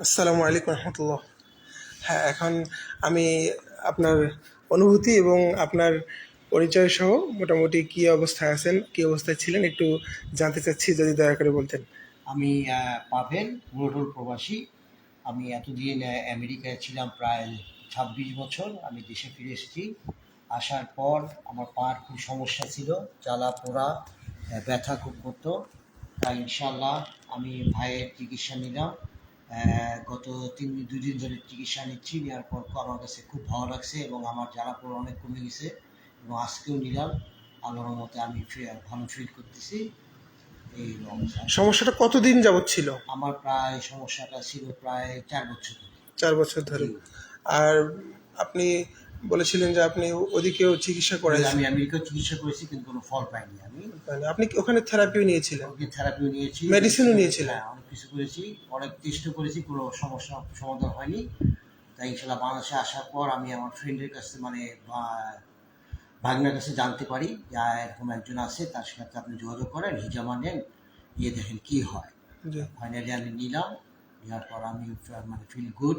আসসালামু আলাইকুম রহমতুল্লাহ। হ্যাঁ এখন আমি আপনার অনুভূতি এবং আপনার পরিচয় সহ মোটামুটি কী অবস্থায় আছেন, কী অবস্থায় ছিলেন একটু জানতে চাচ্ছি, যদি দয়া করে বলতেন। আমি পাভেল মুরটুল প্রবাসী। আমি এতদিন আমেরিকায় ছিলাম প্রায় ছাব্বিশ বছর। আমি দেশে ফিরে এসেছি। আসার পর আমার পার খুব সমস্যা ছিল, জ্বালা পোড়া ব্যথা খুব করতো। তাই ইনশাল্লাহ আমি ভাইয়ের চিকিৎসা নিলাম। গত তিন দুদিন ধরে চিকিৎসা নিচ্ছি নেওয়ার পর আমার কাছে খুব ভালো লাগছে এবং আমার জ্বালা পোড়া অনেক কমে গেছে এবং আজকেও নিলাম। আল্লাহর মতে আমি ভালো ফিল করতেছি এই সমস্যাটা কতদিন যাবৎ ছিল? আমার প্রায় সমস্যাটা ছিল প্রায় চার বছর চার বছর ধরে। আর আপনি বলেছিলেন যে আপনি ওদিকেও চিকিৎসা করেছেন। আমি আমেরিকা চিকিৎসা করেছি কিন্তু কোনো ফল পাইনি আমি। আপনি কি ওখানে থেরাপিও নিয়েছিলেন? ওকে থেরাপিও নিয়েছি। নিয়েছিলেন? হ্যাঁ অনেক কিছু করেছি। অনেক চেষ্টা করেছি কোনো সমস্যা সমাধান হয়নি। তাই ইনশাল্লাহ বাংলাদেশে আসার পর আমি আমার ফ্রেন্ডের কাছে মানে বা- ভাগনার কাছে জানতে পারি যে এরকম একজন আছে তার সাথে আপনি যোগাযোগ করেন হিজামা নেন নিয়ে দেখেন কি হয়। ফাইনালি আমি নিলাম নেওয়ার পর আমি মানে ফিল গুড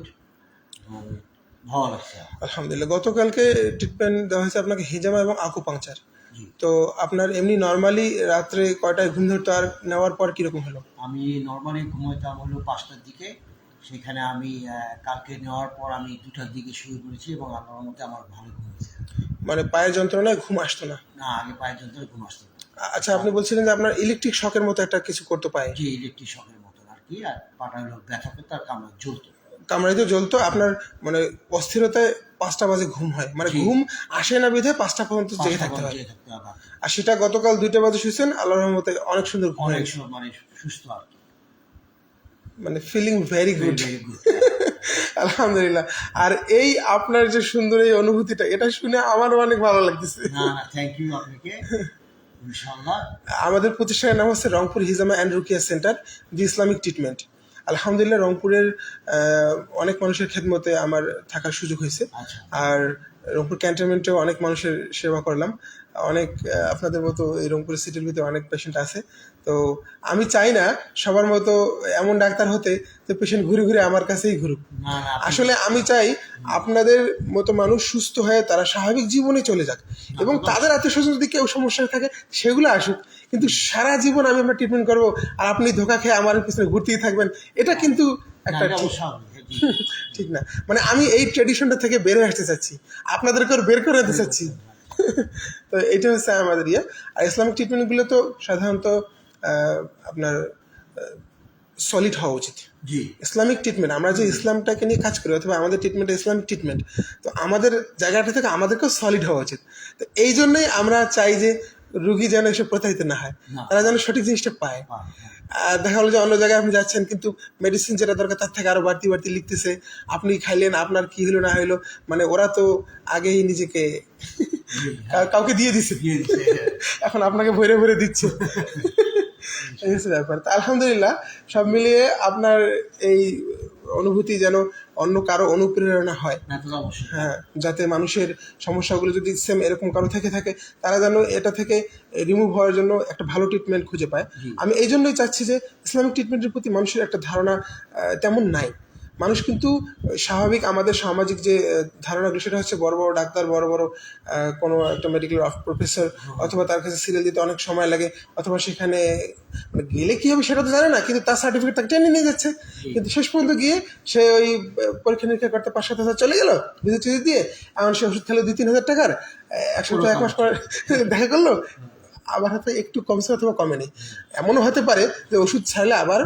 এবং ভালো লাগছে আলহামদুলিল্লাহ। গতকালকে ট্রিটমেন্ট দেওয়া হয়েছে আপনাকে হিজামা এবং আকুপাংচার জি। তো আপনার এমনি নর্মালি রাত্রে কয়টায় ঘুম ধরতো আর নেওয়ার পর কীরকম হলো? আমি নর্মালি ঘুমাইতাম হলো পাঁচটার দিকে। সেখানে আমি কালকে নেওয়ার পর আমি দুটার দিকে শুরু করেছি এবং আল্লাহর মধ্যে আমার ভালো ঘুম হয়েছে। মানে পায়ের যন্ত্রণায় ঘুম আসতো না? না আগে পায়ের যন্ত্রণা ঘুম আসতো আচ্ছা আপনি বলছিলেন যে আপনার ইলেকট্রিক শকের মতো একটা কিছু করতে পায়। জি ইলেকট্রিক শকের মতো আর কি। আর পাটা হলো ব্যথা করতো আর কামড় জ্বলতো। কামড়াইতে জ্বলতো আপনার মানে অস্থিরতায় পাঁচটা বাজে ঘুম হয়। মানে ঘুম আসে না বিধে পাঁচটা পর্যন্ত জেগে থাকতে হয়। আর সেটা গতকাল দুইটা বাজে শুয়েছেন আল্লাহর রহমতে অনেক সুন্দর ঘুম মানে সুস্থ মানে ফিলিং ভেরি গুড আলহামদুলিল্লাহ। আর এই আপনার যে সুন্দর এই অনুভূতিটা এটা শুনে আমারও অনেক ভালো লাগতেছে। থ্যাংক ইউ আপনাকে। আমাদের প্রতিষ্ঠানের নাম হচ্ছে রংপুর হিজামা অ্যান্ড রুকিয়া সেন্টার দি ইসলামিক ট্রিটমেন্ট। আলহামদুলিল্লাহ রংপুরের অনেক মানুষের খেদমতে আমার থাকার সুযোগ হয়েছে। আচ্ছা। আর রংপুর ক্যান্টনমেন্টেও অনেক মানুষের সেবা করলাম। অনেক আপনাদের মতো এই রংপুর সিটির ভিতরে অনেক পেশেন্ট আছে। তো আমি চাই না সবার মতো এমন ডাক্তার হতে যে পেশেন্ট ঘুরে ঘুরে আমার কাছেই ঘুরুক। আসলে আমি চাই আপনাদের মতো মানুষ সুস্থ হয়ে তারা স্বাভাবিক জীবনে চলে যাক এবং তাদের আত্মীয় স্বজন যদি কেউ সমস্যা থাকে সেগুলো আসুক। কিন্তু সারা জীবন আমি আমরা ট্রিটমেন্ট করব আর আপনি ধোকা খেয়ে আমার পিছনে ঘুরতেই থাকবেন এটা কিন্তু একটা ঠিক- না। মানে আমি এই ট্রেডিশনটা থেকে বের হয়ে আসতে চাচ্ছি। আপনাদেরকে বের করে দিতে চাচ্ছি। তো এটা হচ্ছে আমাদের ইয়ে। আর ইসলামিক ট্রিটমেন্টগুলো তো সাধারণত আপনার সলিড হওয়া উচিত। জি। ইসলামিক ট্রিটমেন্ট আমরা যে ইসলামটাকে নিয়ে কাজ করি অথবা আমাদের ট্রিটমেন্ট ইসলামিক ট্রিটমেন্ট তো আমাদের জায়গাটা থেকে আমাদেরকেও সলিড হওয়া উচিত। তো এই জন্যই আমরা চাই যে রুগী যেন এসে প্রতারিত না হয় তারা যেন সঠিক জিনিসটা পায়। হ্যাঁ। আর দেখা গেলো যে অন্য জায়গায় আপনি যাচ্ছেন কিন্তু মেডিসিন যেটা দরকার তার থেকে আরও বাড়তি বাড়তি লিখতেছে। আপনি খাইলেন আপনার কি হলো না হলো মানে ওরা তো আগেই নিজেকে কাউকে দিয়ে দিছে। দিয়ে এখন আপনাকে ভরে ভরে দিচ্ছে। এই ব্যাপার। তা আলহামদুলিল্লাহ সব মিলিয়ে আপনার এই অনুভূতি যেন অন্য কারও অনুপ্রেরণা হয়। অবশ্যই। হ্যাঁ যাতে মানুষের সমস্যাগুলো যদি সেম এরকম কারও থেকে থাকে তারা যেন এটা থেকে রিমুভ হওয়ার জন্য একটা ভালো ট্রিটমেন্ট খুঁজে পায়। আমি এই জন্যই চাচ্ছি যে ইসলামিক ট্রিটমেন্টের প্রতি মানুষের একটা ধারণা তেমন নাই। মানুষ কিন্তু স্বাভাবিক আমাদের সামাজিক যে ধারণাগুলো সেটা হচ্ছে বড় বড় ডাক্তার বড় বড় কোনো একটা মেডিকেল প্রফেসর অথবা তার কাছে সিরিয়াল দিতে অনেক সময় লাগে অথবা সেখানে মানে গেলে কি হবে সেটা তো জানে না কিন্তু তার সার্টিফিকেট তাকে টেনে নিয়ে যাচ্ছে। কিন্তু শেষ পর্যন্ত গিয়ে সে ওই পরীক্ষা নিরীক্ষা করতে পাঁচ সাত হাজার চলে গেল ভিজিট টিজিট দিয়ে এমন সে ওষুধ খেলো দুই তিন হাজার টাকার এক সপ্তাহ এক মাস পরে দেখা করল আবার হয়তো একটু কমছে অথবা কমেনি। এমনও হতে পারে যে ওষুধ ছাড়লে আবার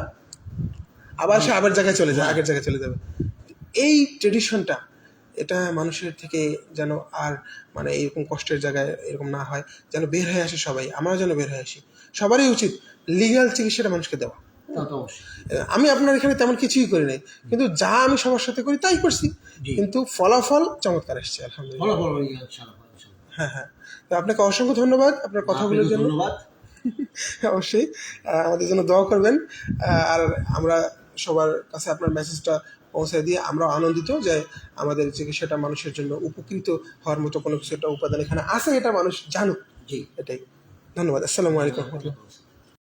আবার সে আবার জায়গায় চলে যায় আগের জায়গায় চলে যাবে। এই ট্রেডিশনটা এটা মানুষের থেকে যেন আর মানে এরকম কষ্টের জায়গায় এরকম না হয় যেন বের হয়ে আসে সবাই। আমরাও যেন বের হয়ে আসি। সবারই উচিত লিগ্যাল চিকিৎসাটা মানুষকে দেওয়া। আমি আপনার এখানে তেমন কিছুই করি নাই কিন্তু যা আমি সবার সাথে করি তাই করছি। কিন্তু ফলাফল চমৎকার আসছে আলহামদুলিল্লাহ। হ্যাঁ হ্যাঁ তো আপনাকে অসংখ্য ধন্যবাদ আপনার কথাগুলোর জন্য। ধন্যবাদ। অবশ্যই। আমাদের জন্য দোয়া করবেন। আর আমরা সবার কাছে আপনার মেসেজটা পৌঁছে দিয়ে আমরা আনন্দিত যে আমাদের চিকিৎসাটা মানুষের জন্য উপকৃত হওয়ার মতো কোনো কিছু একটা উপাদান এখানে আছে, এটা মানুষ জানুক। জি, এটাই। ধন্যবাদ। আসসালামু আলাইকুম।